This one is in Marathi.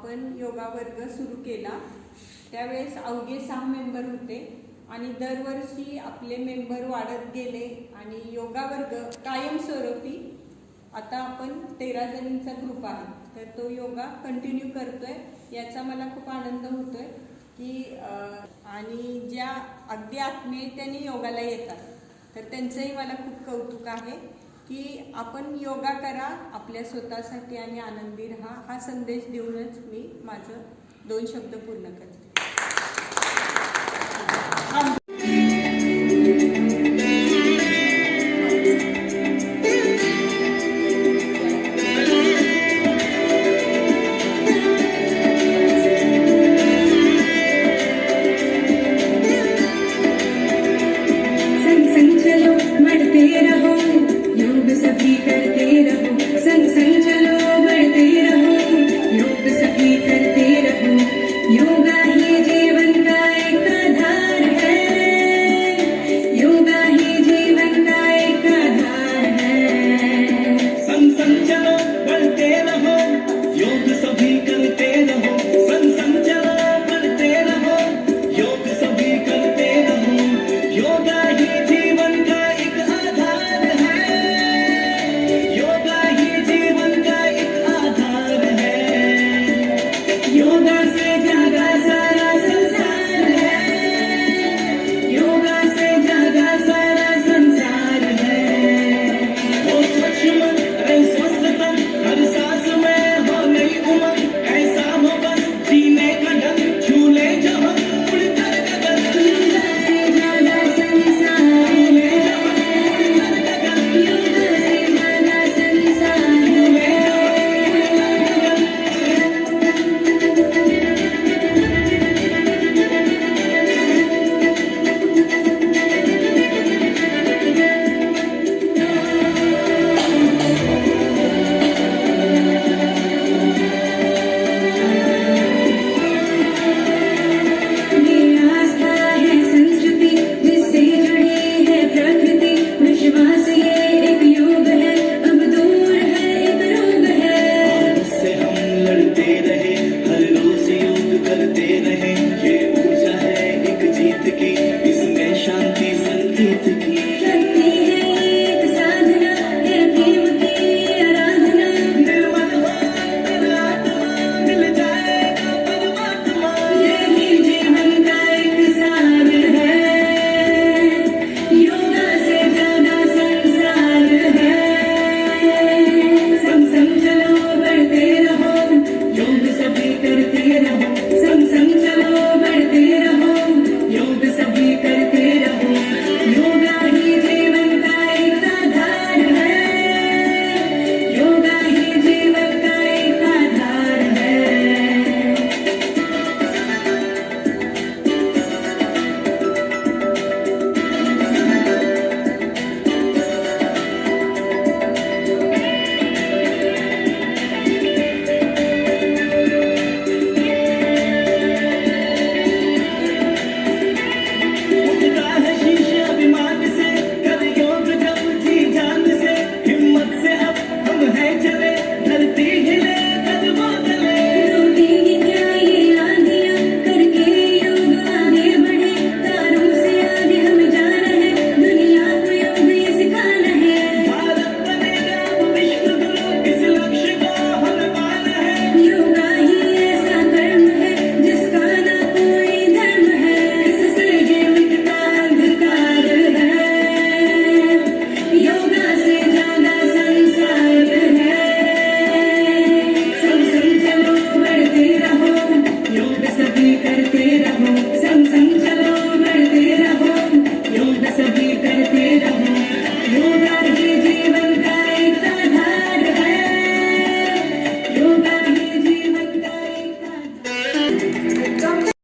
आपण योगा वर्ग सुरू केला. त्यावेळेस अवघे सहा मेंबर होते आणि दरवर्षी आपले मेंबर वाढत गेले आणि योगा वर्ग कायमस्वरूपी आता आपण तेरा जणींचा ग्रुप आहे. तर तो योगा कंटिन्यू करतोय. याचा मला खूप आनंद होतोय की आणि ज्या अगदी आत्मीयतेने योगाला येतात तर त्यांचंही मला खूप कौतुक आहे. की आपण योगा करा आपल्या स्वतःसाठी आणि आनंदी राहा हा संदेश देऊनच मी माझं दोन शब्द पूर्ण करते. melody